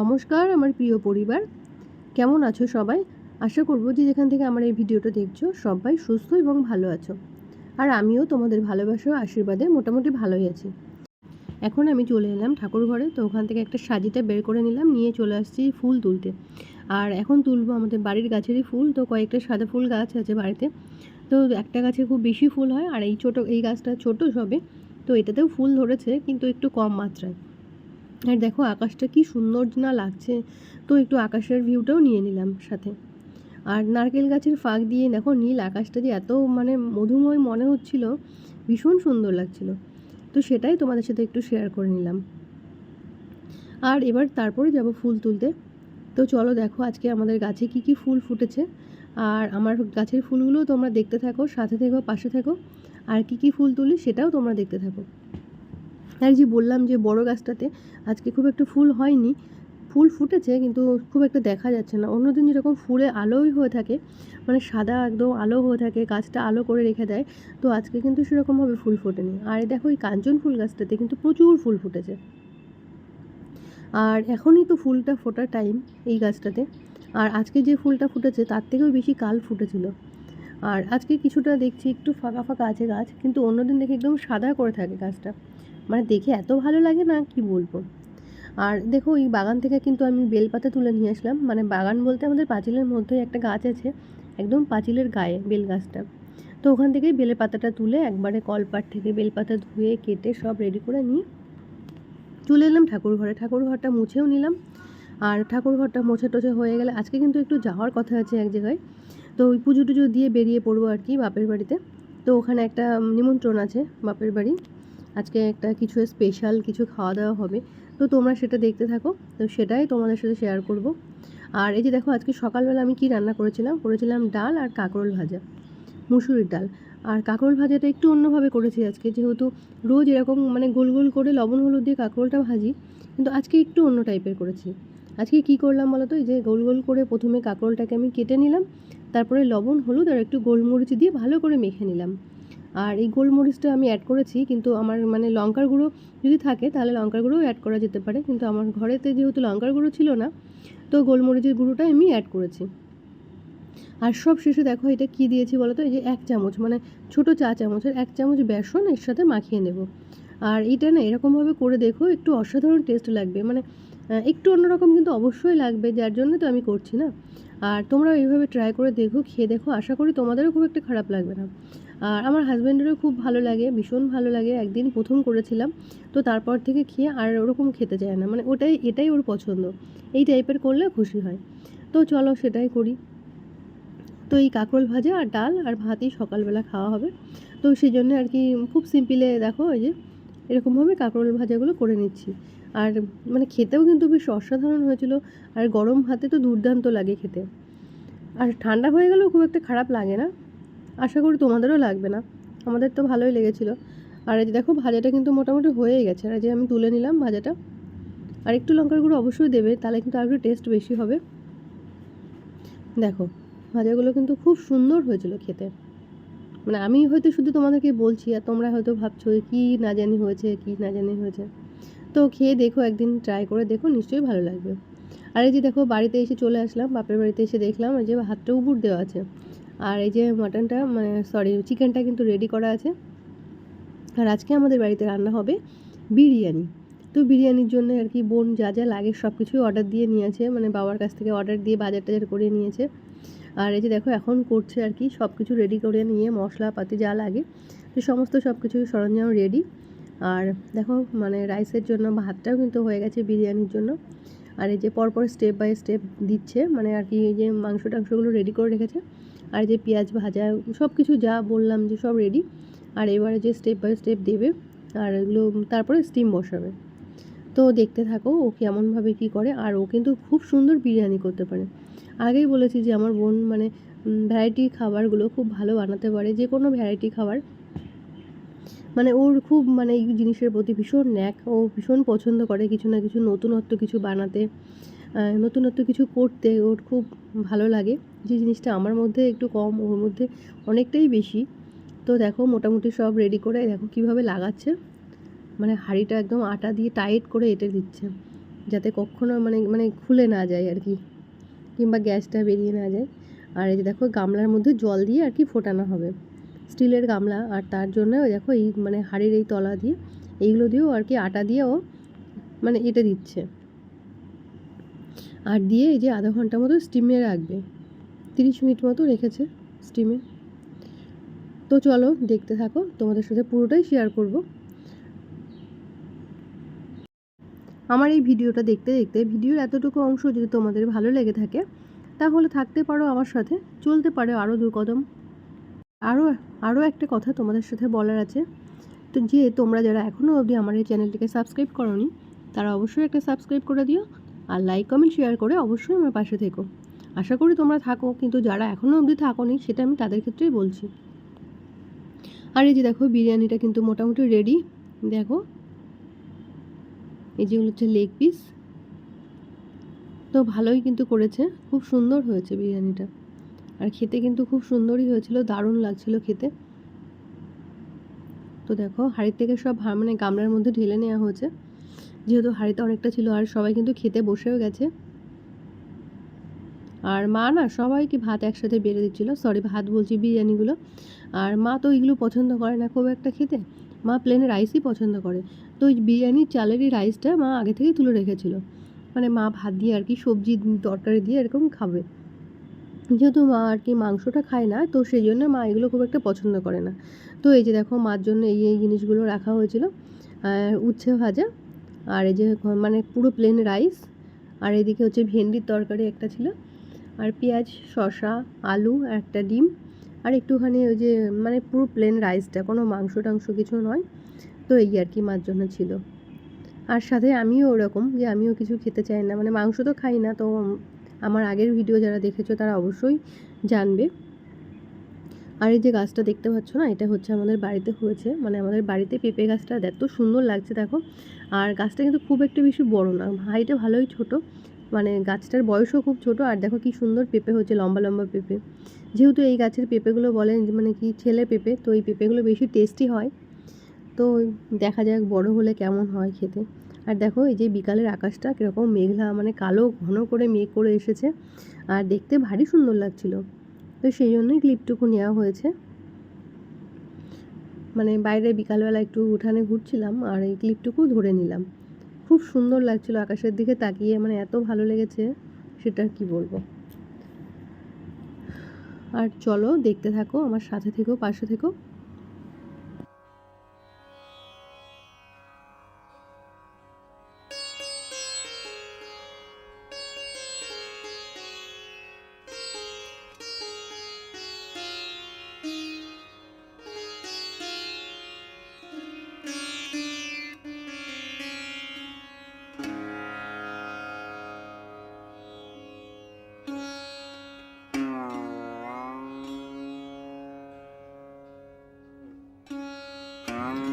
নমস্কার, আমার প্রিয় পরিবার। কেমন আছো সবাই? আশা করব যে যেখান থেকে আমার এই ভিডিওটা দেখছ, সবাই সুস্থ এবং ভালো আছো। আর আমিও তোমাদের ভালোবাসা আশীর্বাদে মোটামুটি ভালোই আছি। এখন আমি চলে এলাম ঠাকুর ঘরে, তো ওখান থেকে একটা সাজিটা বের করে নিলাম, নিয়ে চলে আসছি ফুল তুলতে। আর এখন তুলবো আমাদের বাড়ির গাছেরই ফুল, তো কয়েকটা সাদা ফুল গাছ আছে বাড়িতে। তো একটা গাছে খুব বেশি ফুল হয়, আর এই ছোটো, এই গাছটা ছোট সবে, তো এটাতেও ফুল ধরেছে, কিন্তু একটু কম মাত্রায়। আর দেখো, আকাশটা কি সুন্দর না লাগছে। তো একটু আকাশের ভিউটাও নিয়ে নিলাম সাথে। আর নারকেল গাছের ফাঁক দিয়ে দেখো, নীল আকাশটা যে এত মানে মধুময় মনে হচ্ছিল, ভীষণ সুন্দর লাগছিল। তো সেটাই তোমাদের সাথে একটু শেয়ার করে নিলাম। আর এবার তারপরে যাব ফুল তুলতে। তো চলো দেখো, আজকে আমাদের গাছে কি কি ফুল ফুটেছে। আর আমার গাছের ফুলগুলো তোমরা দেখতে থাকো, সাথে থেকো, পাশে থেকো। আর কি কি ফুল তুলি সেটাও তোমরা দেখতে থাকো। আর যে বললাম যে বড় গাছটাতে আজকে খুব একটা ফুল হয়নি, ফুল ফুটেছে কিন্তু খুব একটা দেখা যাচ্ছে না। অন্যদিন যেরকম ফুলে আলোই হয়ে থাকে মানে সাদা একদম আলো হয়ে থাকে, গাছটা আলো করে রেখে দেয়, তো আজকে কিন্তু সেরকমভাবে ফুল ফোটেনি। আর দেখো এই কাঞ্চন ফুল গাছটাতে কিন্তু প্রচুর ফুল ফুটেছে। আর এখনই তো ফুলটা ফোটার টাইম এই গাছটাতে। আর আজকে যে ফুলটা ফুটেছে তার থেকেও বেশি কাল ফুটেছিল। আর আজকে কিছুটা দেখছি একটু ফাঁকা ফাঁকা আছে গাছ, কিন্তু অন্যদিন দেখে একদম সাদা করে থাকে গাছটা। মানে দেখে এত ভালো লাগে না, কি বলব? আর দেখো, এই বাগান থেকে কিন্তু আমি বেলপাতা তুলে নিয়ে আসলাম। মানে বাগান বলতে আমাদের পাঁচিলের মধ্যেই একটা গাছ আছে, একদম পাঁচিলের গায়ে বেল গাছটা। তো ওখান থেকেই বেলের পাতাটা তুলে একবারে কলপাট থেকে বেলপাতা ধুয়ে, কেটে সব রেডি করে নিয়ে চলে এলাম ঠাকুর ঘরে। ঠাকুর ঘরটা মুছেও নিলাম। আর ঠাকুর ঘরটা মোছা টোছা হয়ে গেলে, আজকে কিন্তু একটু যাওয়ার কথা আছে এক জায়গায়। তো ওই পুজো টুজো দিয়ে বেরিয়ে পড়ব আর কি বাপের বাড়িতে। তো ওখানে একটা নিমন্ত্রণ আছে বাপের বাড়ি। আজকে একটা কিছু স্পেশাল কিছু খাওয়া দাওয়া হবে। তো তোমরা সেটা দেখতে থাকো। তো সেটাই তোমাদের সাথে শেয়ার করব। আর এই যে দেখো, আজকে সকালবেলা আমি কি রান্না করেছিলাম? করেছিলাম ডাল আর কাঁকরোল ভাজা, মুসুরির ডাল। আর কাঁকরোল ভাজাটা একটু অন্যভাবে করেছি আজকে, যেহেতু রোজ এরকম মানে গোল গোল করে লবণ, হলুদ দিয়ে কাঁকরোলটা ভাজি, কিন্তু আজকে একটু অন্য টাইপের করেছি। আজকে কি করলাম বলো তো? এই যে গোল গোল করে প্রথমে কাঁকরোলটাকে আমি কেটে নিলাম, তারপরে লবণ, হলুদ আর একটু গোলমরিচ দিয়ে ভালো করে মেখে নিলাম। আর এই গোলমরিচটা আমি অ্যাড করেছি, কিন্তু আমার মানে লঙ্কার গুঁড়ো যদি থাকে, তাহলে লঙ্কার গুঁড়োও অ্যাড করা যেতে পারে। কিন্তু আমার ঘরেতে যেহেতু লঙ্কার গুঁড়ো ছিল না, তো গোলমরিচের গুঁড়োটা আমি অ্যাড করেছি। আর সব শেষে দেখো এটা কি দিয়েছি বলো তো? এই যে এক চামচ মানে ছোট চা চামচের এক চামচ বেসন এর সাথে মাখিয়ে নেব। আর এটা না এরকমভাবে করে দেখো, একটু অসাধারণ টেস্ট লাগবে। মানে একটু অন্যরকম কিন্তু অবশ্যই লাগবে, যার জন্য তো আমি করছি না। আর তোমরা এইভাবে ট্রাই করে দেখো, খেয়ে দেখো, আশা করি তোমাদেরও খুব একটা খারাপ লাগবে না। আর আমার হাজব্যান্ডেরও খুব ভালো লাগে, ভীষণ ভালো লাগে, একদিন প্রথম করেছিলাম, তো তারপর থেকে খেয়ে আর ওরকম খেতে চায় না মানে ওটাই, এটাই ওর পছন্দ। এই টাইপের করলে খুশি হয়। তো চলো সেটাই করি। তো এই কাঁকরোল ভাজা আর ডাল আর ভাতই সকালবেলা খাওয়া হবে। তো সেই জন্য আর কি খুব সিম্পলে দেখো, ওই যে এরকমভাবে কাঁকরোল ভাজাগুলো করে নিচ্ছি। আর মানে খেতেও কিন্তু বেশ অসাধারণ হয়েছিল। আর গরম ভাতে তো দুর্দান্ত লাগে খেতে। আর ঠান্ডা হয়ে গেলেও খুব একটা খারাপ লাগে না। আশা করি তোমাদেরও লাগবে না। আমাদের তো ভালোই লেগেছিলো। আর এই যে দেখো, ভাজাটা কিন্তু মোটামুটি হয়েই গেছে। আর যে আমি তুলে নিলাম ভাজাটা। আর একটু লঙ্কার গুঁড়ো অবশ্যই দেবে, তাহলে কিন্তু আর একটু টেস্ট বেশি হবে। দেখো, ভাজাগুলো কিন্তু খুব সুন্দর হয়েছিল খেতে। মানে আমি হয়তো শুধু তোমাদেরকে বলছি, আর তোমরা হয়তো ভাবছ, কি না জানি হয়েছে, কি না জানি হয়েছে? তো খেয়ে দেখো, একদিন ট্রাই করে দেখো, নিশ্চয়ই ভালো লাগবে। আর এই যে দেখো, বাড়িতে এসে চলে আসলাম, বাপের বাড়িতে এসে দেখলাম যে হাতটা উপুর দেওয়া আছে। আর এই যে মাটনটা মানে সরি চিকেনটা কিন্তু রেডি করা আছে। আর আজকে আমাদের বাড়িতে রান্না হবে বিরিয়ানি। তো বিরিয়ানির জন্য আর কি বোন যা যা লাগে সব কিছুই অর্ডার দিয়ে নিয়েছে মানে বাবার কাছ থেকে অর্ডার দিয়ে বাজার টাজার করে নিয়েছে। আর এই যে দেখো, এখন করছে আর কি সব কিছু রেডি করে নিয়ে মশলাপাতি যা লাগে, তো সমস্ত সব কিছু সরঞ্জাম রেডি আর দেখো মানে রাইসের জন্য ভাতটাও কিন্তু হয়ে গেছে বিরিয়ানির জন্য। আর এই যে পরপর স্টেপ বাই স্টেপ দিচ্ছে মানে আর কি এই যে মাংস টাংসগুলো রেডি করে রেখেছে। আর যে পেঁয়াজ ভাজা সব কিছু যা বললাম যে সব রেডি আর এবারে যে স্টেপ বাই স্টেপ দেবে, আর এগুলো তারপরে স্টিম বসাবে। তো দেখতে থাকো ও কেমনভাবে কী করে, আর ও কিন্তু খুব সুন্দর বিরিয়ানি করতে পারে। আগেই বলেছি যে আমার বোন মানে ভ্যারাইটি খাবারগুলো খুব ভালো বানাতে পারে যে কোনো ভ্যারাইটি খাবার। মানে ওর খুব মানে এই জিনিসের প্রতি ভীষণ ন্যাক। ও ভীষণ পছন্দ করে কিছু না কিছু নতুনত্ব কিছু বানাতে নতুনত্ব কিছু করতে। ওর খুব ভালো লাগে। যে জিনিসটা আমার মধ্যে একটু কম, ওর মধ্যে অনেকটাই বেশি। তো দেখো মোটামুটি সব রেডি করে দেখো কীভাবে লাগাচ্ছে। মানে হাঁড়িটা একদম আটা দিয়ে টাইট করে এঁটে দিচ্ছে। যাতে কখনো মানে মানে খুলে না যায় আর কি। কিংবা গ্যাসটা বেরিয়ে না যায়। আর এই যে দেখো গামলার মধ্যে জল দিয়ে আর কি ফোটানো হবে। স্টিলের গামলা আর তার জন্য দেখো এই মানে হাড়ির এই তলা দিয়ে, এইগুলো দিয়েও আর কি আটা দিয়েও মানে এটা দিচ্ছে। আর দিয়ে এই যে আধা ঘণ্টা মতো স্টিমে রাখবে। তিরিশ মিনিট মতো রেখেছে স্টিমে। তো চলো দেখতে থাকো, তোমাদের সাথে পুরোটাই শেয়ার করব। আমার এই ভিডিওটা দেখতে দেখতে ভিডিওর এতটুকু অংশ যদি তোমাদের ভালো লেগে থাকে, তাহলে থাকতে পারো আমার সাথে, চলতে পারো আরও দু কদম আরও আরও একটা কথা তোমাদের সাথে বলার আছে। তো যে তোমরা যারা এখনও অবধি আমার এই চ্যানেলটিকে সাবস্ক্রাইব করনি, তারা অবশ্যই একটা সাবস্ক্রাইব করে দিও আর লাইক কমেন্ট শেয়ার করে অবশ্যই আমার পাশে থেকো। আশা করি তোমরা থাকো, কিন্তু যারা এখনও অবধি থাকোনি, সেটা আমি তাদের ক্ষেত্রেই বলছি। আর এই যে দেখো, বিরিয়ানিটা কিন্তু মোটামুটি রেডি দেখো। এই যেগুলো হচ্ছে লেগ পিস তো ভালোই কিন্তু করেছে। খুব সুন্দর হয়েছে বিরিয়ানিটা। আর খেতে কিন্তু খুব সুন্দরই হয়েছিল, দারুণ লাগছিল খেতে। তো দেখো, হাঁড়ির থেকে সব মানে গামলার মধ্যে ঢেলে নেওয়া হয়েছে। যেহেতু হাঁড়িতে অনেকটা ছিল, আর সবাই কিন্তু খেতে বসেও গেছে। আর মা না সবাইকে ভাত একসাথে বেড়ে দিচ্ছিল। সরি ভাত বলছি বিরিয়ানিগুলো। আর মা তো এইগুলো পছন্দ করে না খুব একটা খেতে। মা প্লেন রাইসই পছন্দ করে। তো ওই বিরিয়ানির চালেরই রাইসটা মা আগে থেকেই তুলে রেখেছিল। মানে মা ভাত দিয়ে আর কি সবজি, তরকারি দিয়ে এরকম খাবে। যেহেতু মা আর কি মাংসটা খায় না, তো সেই জন্য মা এগুলো খুব একটা পছন্দ করে না। তো এই যে দেখো মার জন্য এই এই জিনিসগুলো রাখা হয়েছিল উচ্ছে ভাজা, আর এই যে মানে পুরো প্লেন রাইস আর এদিকে হচ্ছে ভেন্ডির তরকারি একটা ছিল, আর পেঁয়াজ, শসা, আলু, একটা ডিম, আর একটুখানি ওই যে মানে পুরো প্লেন রাইসটা কোনো মাংস টাংস কিছু নয়, তো এই আর কি মার জন্য ছিল। আর সাথে আমিও ওরকম যে আমিও কিছু খেতে চাই না মানে মাংস তো খাই না, তো আমার আগের ভিডিও যারা দেখেছ তারা অবশ্যই জানবে। আর এই যে গাছটা দেখতে পাচ্ছ না, এটা হচ্ছে আমাদের বাড়িতে হয়েছে। মানে আমাদের বাড়িতে পেঁপে গাছটা এত সুন্দর লাগছে, দেখো। আর গাছটা কিন্তু খুব একটা বেশি বড় না, হাইটে ভালোই ছোট। মানে গাছটার বয়সও খুব ছোট, আর দেখো কি সুন্দর পেঁপে হচ্ছে, লম্বা লম্বা পেঁপে। যেহেতু এই গাছের পেঁপেগুলো বলেন মানে কি ছেলে পেঁপে, তো এই পেঁপেগুলো বেশি টেস্টি হয়। তো দেখা যাক বড় হলে কেমন হয় খেতে। আর দেখো, এই যে বিকালের আকাশটা কীরকম মেঘলা মানে কালো, ঘন করে মেঘ করে এসেছে। আর দেখতে ভারী সুন্দর লাগছিল। তো সেই জন্যই ক্লিপটুকু নেওয়া হয়েছে। মানে বাইরে বিকালবেলা একটু উঠানে ঘুরছিলাম আর এই ক্লিপটুকু ধরে নিলাম। খুব সুন্দর লাগছিল আকাশের দিকে তাকিয়ে মানে এত ভালো লেগেছে সেটা কি বলব? আর চলো দেখতে থাকো, আমার সাথে থেকো, পাশে থেকো।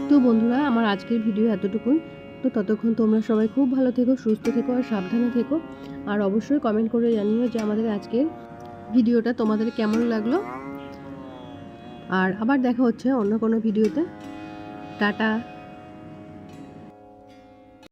তো বন্ধুরা, আমার আজকের ভিডিও এতটুকুই। তো ততক্ষণ তোমরা সবাই খুব ভালো থেকো, সুস্থ থেকো আর সাবধানে থেকো। আর অবশ্যই কমেন্ট করে জানিও যে আমাদের আজকের ভিডিওটা তোমাদের কেমন লাগল। আর আবার দেখা হচ্ছে অন্য কোনো ভিডিওতে। টাটা।